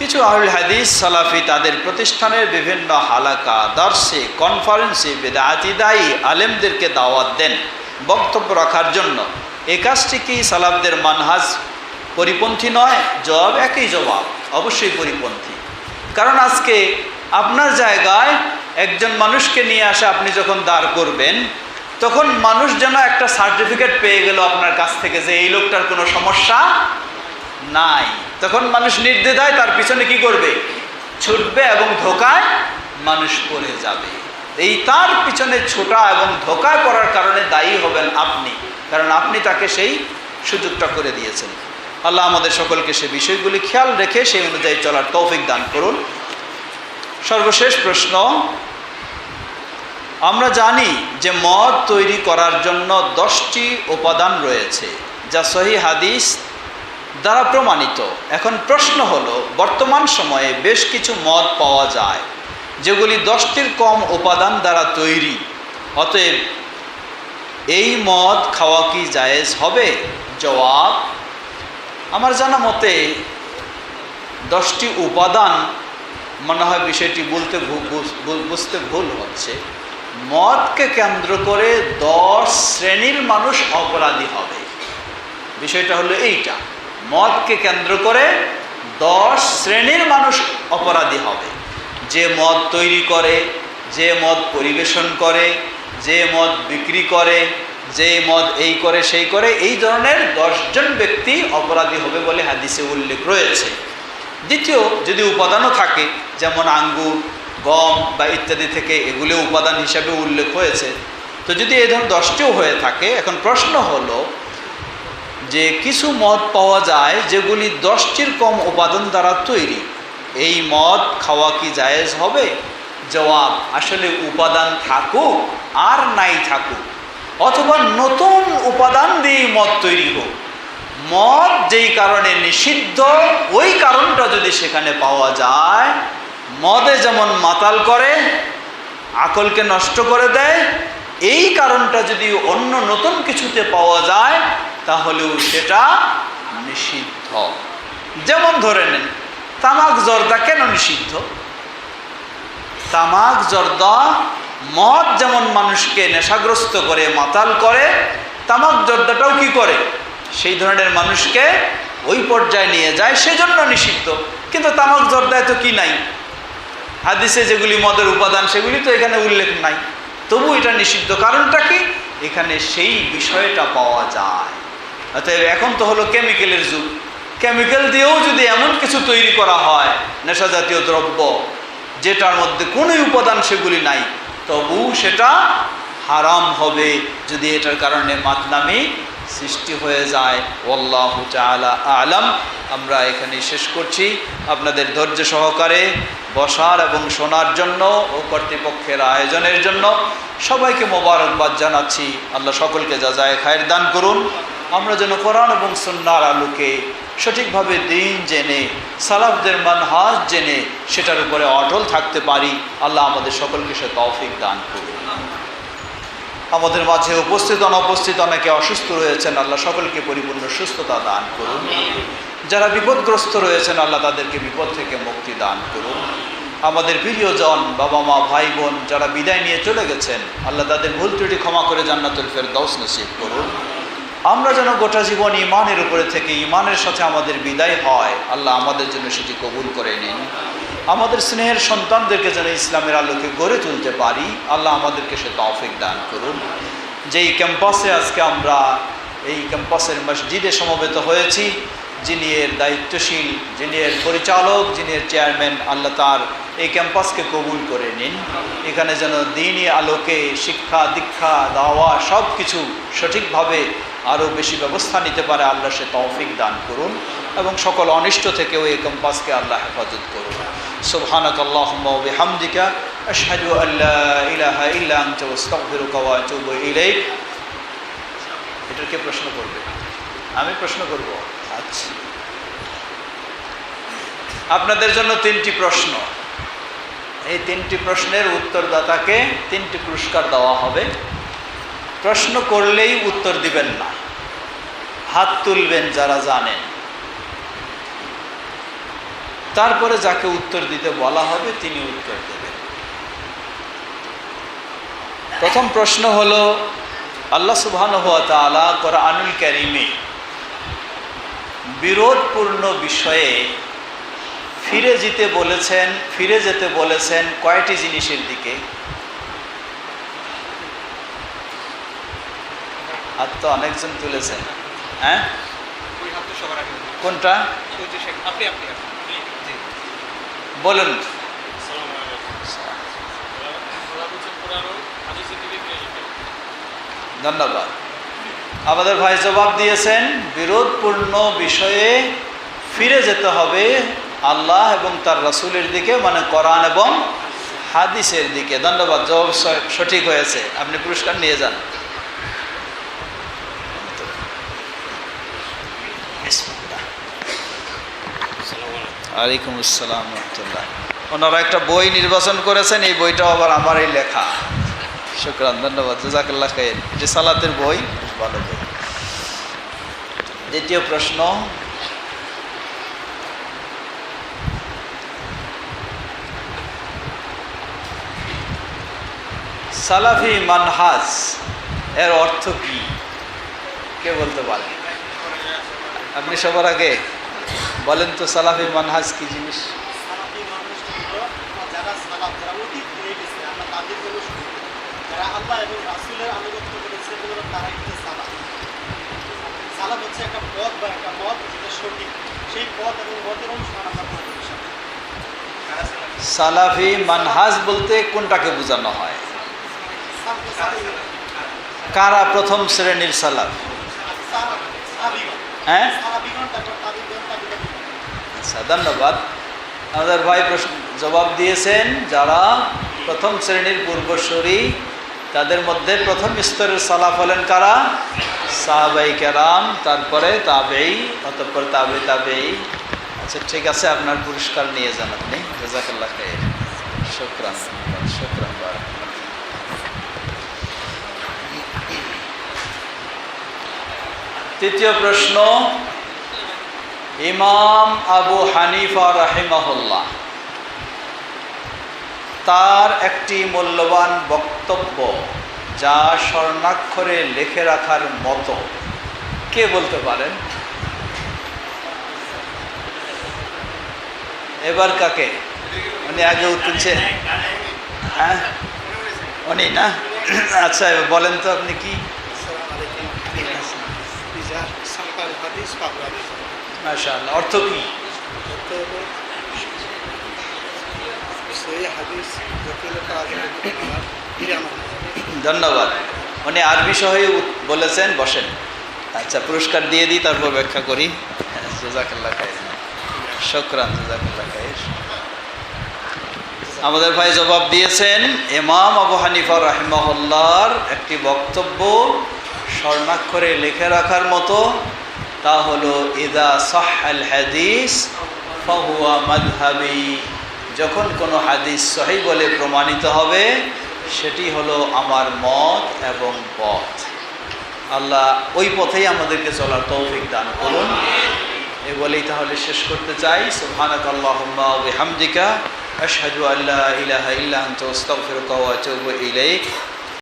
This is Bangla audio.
কিছু আহুল হাদিস সালাফি তাদের প্রতিষ্ঠানের বিভিন্ন হালাকা দর্শে কনফারেন্সে বেদায়াতি দায়ী আলেমদেরকে দাওয়াত দেন বক্তব্য রাখার জন্য। এ কাজটি কি সালাফদের মানহাজ পরিপন্থী নয়? জবাব একই জবাব, অবশ্যই পরিপন্থী। কারণ আজকে আপনার জায়গায় একজন মানুষকে নিয়ে আসে আপনি যখন দাঁড় করবেন, তখন মানুষ যেন একটা সার্টিফিকেট পেয়ে গেল আপনার কাছ থেকে যে এই লোকটার কোনো সমস্যা নাই। তখন মানুষ নির্দ্বিধায় তার পিছনে কি করবে? ছুটবে এবং ধোকায় মানুষ পড়ে যাবে। এই তার পিছনে ছোটা এবং ধোকায় পড়ার কারণে দায়ী হবেন আপনি। কারণ আপনি তাকে সেই সুযোগটা করে দিয়েছেন। আল্লাহ আমাদের সকলকে সে বিষয়গুলি খেয়াল রেখে সেই অনুযায়ী চলার তৌফিক দান করুন। সর্বশেষ প্রশ্ন, আমরা জানি যে মদ তৈরি করার জন্য দশটি উপাদান রয়েছে, যা সহি হাদিস দ্বারা প্রমাণিত। এখন প্রশ্ন হলো, বর্তমান সময়ে বেশ কিছু মদ পাওয়া যায়, যেগুলি দশটির কম উপাদান দ্বারা তৈরি। অতএব, এই মদ খাওয়া কি জায়েজ হবে? জবাব, আমার জানা মতে দশটি উপাদান, মনে হয় বিষয়টি বলতে বুঝতে ভুল হচ্ছে। মদকে কেন্দ্র করে দশ শ্রেণির মানুষ অপরাধী হবে। বিষয়টা হলো এইটা। মদকে কেন্দ্র করে দশ শ্রেণির মানুষ অপরাধী হবে। যে মদ তৈরি করে, যে মদ পরিবেশন করে, যে মদ বিক্রি করে, যে মদ এই করে, সেই করে, এই ধরনের দশজন ব্যক্তি অপরাধী হবে বলে হাদিসে উল্লেখ রয়েছে। দ্বিতীয়, যদি উপাদানও থাকে, যেমন আঙ্গুর, গম বা ইত্যাদি থেকে এগুলো উপাদান হিসাবে উল্লেখ হয়েছে, তো যদি এই ধরনের দশটিও হয়ে থাকে, এখন প্রশ্ন হলো যে কিছু মদ পাওয়া যায় যেগুলি দশটির কম উপাদান দ্বারা তৈরি। এই মদ খাওয়া কি জায়েজ হবে? জবাব, আসলে উপাদান থাকুক আর নাই থাকুক, অথবা নতুন উপাদান দিয়ে মদ তৈরি হোক। মদ যেই কারণে নিষিদ্ধ, ওই কারণটা যদি সেখানে পাওয়া যায়, মদে যেমন মাতাল করে, আকলকে নষ্ট করে দেয়, এই কারণটা যদি অন্য নতুন কিছুতে পাওয়া যায় তাহলেও সেটা নিষিদ্ধ। যেমন ধরে নেন, তামাক জর্দা কেন নিষিদ্ধ? তামাক জর্দা মদ যেমন মানুষকে নেশাগ্রস্ত করে, মাতাল করে, তামাক জর্দাটাও কি করে? সেই ধরনের মানুষকে ওই পর্যায়ে নিয়ে যায়, সেজন্য নিষিদ্ধ। কিন্তু তামাক জর্দায় তো কি নাই? হাদিসে যেগুলি মদের উপাদান, সেগুলি তো এখানে উল্লেখ নাই। তবু এটা নিষিদ্ধ। কারণটা কি? এখানে সেই বিষয়টা পাওয়া যায়। অতএব এখন তো হলো কেমিক্যালের যুগ। কেমিক্যাল দিয়েও যদি এমন কিছু তৈরি করা হয় নেশা জাতীয় দ্রব্য, যেটার মধ্যে কোনোই উপাদান সেগুলি নাই, তবু সেটা হারাম হবে যদি এটার কারণে মাতনামি সৃষ্টি হয়ে যায়। ওল্লাহ চালা আলাম। আমরা এখানে শেষ করছি। আপনাদের ধৈর্য সহকারে বসার এবং শোনার জন্য ও কর্তৃপক্ষের আয়োজনের জন্য সবাইকে মোবারকবাদ জানাচ্ছি। আল্লাহ সকলকে যা যায় খায়ের দান করুন। আমরা যেন কোরআন এবং সন্ন্যার আলোকে সঠিকভাবে দিন জেনে, সালাফদের মানহাজ জেনে সেটার উপরে অটল থাকতে পারি, আল্লাহ আমাদের সকলকে সে তৌফিক দান করুন। আমাদের মাঝে উপস্থিত অনুপস্থিত অনেকে অসুস্থ রয়েছেন, আল্লাহ সকলকে পরিপূর্ণ সুস্থতা দান করুন। যারা বিপদগ্রস্ত রয়েছেন, আল্লাহ তাদেরকে বিপদ থেকে মুক্তি দান করুন। আমাদের প্রিয়জন বাবা মা ভাই বোন যারা বিদায় নিয়ে চলে গেছেন, আল্লাহ তাদের ভুল ত্রুটি ক্ষমা করে জান্নাতুল ফের দৌস নসিব করুন। আমরা যেন গোটা জীবন ইমানের উপরে থেকে ইমানের সাথে আমাদের বিদায় হয়, আল্লাহ আমাদের জন্য সেটি কবুল করে নিন। আমাদের স্নেহের সন্তানদেরকে যেন ইসলামের আলোকে গড়ে তুলতে পারি, আল্লাহ আমাদেরকে সে তৌফিক দান করুন। যেই ক্যাম্পাসে আজকে আমরা এই ক্যাম্পাসের মসজিদে সমবেত হয়েছি, যিনি এর দায়িত্বশীল, যিনি এর পরিচালক, যিনি এর চেয়ারম্যান, আল্লাহ তার এই ক্যাম্পাসকে কবুল করে নিন। এখানে যেন দিনই আলোকে শিক্ষা, দীক্ষা, দাওয়া সব কিছু সঠিকভাবে আরও বেশি ব্যবস্থা নিতে পারে, আল্লাহ সে তৌফিক দান করুন এবং সকল অনিষ্ট থেকেও এই কম্পাসকে আল্লাহ হেফাজত করুন। সুবহানাক ইলাহা প্রশ্ন করবে? আমি প্রশ্ন করব? আচ্ছা। আপনাদের জন্য তিনটি প্রশ্ন। এই তিনটি প্রশ্নের উত্তরদাতাকে তিনটি পুরস্কার দেওয়া হবে। প্রশ্ন করলেই উত্তর দিবেন না। হাত তুলবেন যারা জানেন। তারপরে যাকে উত্তর দিতে বলা হবে, তিনি উত্তর দেবেন। প্রথম প্রশ্ন হল, আল্লাহ সুবহান হুয়া তালা কোরআনুল ক্যারিমে বিরোধপূর্ণ বিষয়ে ফিরে যেতে বলেছেন, ফিরে যেতে বলেছেন কয়টি জিনিসের দিকে? আর তো অনেকজন তুলেছেন। হ্যাঁ। কোনটা। বলুন। ধন্যবাদ। আমাদের ভাই জবাব দিয়েছেন বিরোধপূর্ণ বিষয়ে ফিরে যেতে হবে আল্লাহ এবং তার রাসূলের দিকে মানে কোরআন এবং হাদিসের দিকে। ধন্যবাদ জবাব সঠিক হয়েছে। আপনি পুরস্কার নিয়ে যান। ওয়ালাইকুম আসসালাম রহমতুল্লাহ। ওনারা একটা বই নির্বাচন করেছেন, এই বইটাও আবার আমার এই লেখা। শুক্রান, ধন্যবাদ, জাজাকাল্লাহ খাইর। এটি সালাতের বই ভালো বই। দ্বিতীয় প্রশ্ন, সালাফি মানহাজ এর অর্থ কি? কে বলতে পারে? আপনি সবার আগে? বলেন তো সালাফি মানহাজ কি জিনিস? সালাফি মানহাজ বলতে কোনটাকে বোঝানো হয়? কারা প্রথম শ্রেণির সালাফ? সালাফ- হ্যাঁ? আচ্ছা ধন্যবাদ। আমাদের ভাই জবাব দিয়েছেন যারা প্রথম শ্রেণির পূর্বসূরি, তাদের মধ্যে প্রথম স্তরের সালাফ হলেন কারা? সাহাবাই কেরাম, তারপরে তাবেই অতঃপর তাবে তাবেই আচ্ছা ঠিক আছে, আপনার পুরস্কার নিয়ে যান আপনি। জাজাকাল্লাহ খাইর। শুক্রান শুক্রান তৃতীয় প্রশ্ন ইমাম আবু হানিফা রাহিমাহুল্লাহ। তার একটি মূল্যবান বক্তব্য যা স্বর্ণাক্ষরে লিখে রাখার মতো। কে বলতে পারেন? এবার কাকে? উনি আগে উঠছে। হ্যাঁ? উনি না? আচ্ছা এবার বলেন তো আপনি কি? মাশা অর্থ কি? ধন্যবাদ। উনি আরবি সহই বলেছেন, বসেন। আচ্ছা পুরস্কার দিয়ে দিই, তারপর ব্যাখ্যা করি। জোজাকাল্লা খাইর। শকরান জোজাকাল্লা খাইর। আমাদের ভাই জবাব দিয়েছেন, ইমাম আবু হানিফা রাহিমাহুল্লাহর একটি বক্তব্য স্বর্ণাক্ষরে লিখে রাখার মতো। তা হলো, ইদা সাহাল হাদিস, ফাহুয়া মাযহাবি। যখন কোনো হাদিস সহি বলে প্রমাণিত হবে, সেটি হলো আমার মত এবং পথ। আল্লাহ ওই পথেই আমাদেরকে চলার তৌফিক দান করুন। এ বলেই তাহলে শেষ করতে চাই। সুবহানাক আল্লাহুম্মা ওয়া বিহামদিকা। আশহাদু ইলাইক।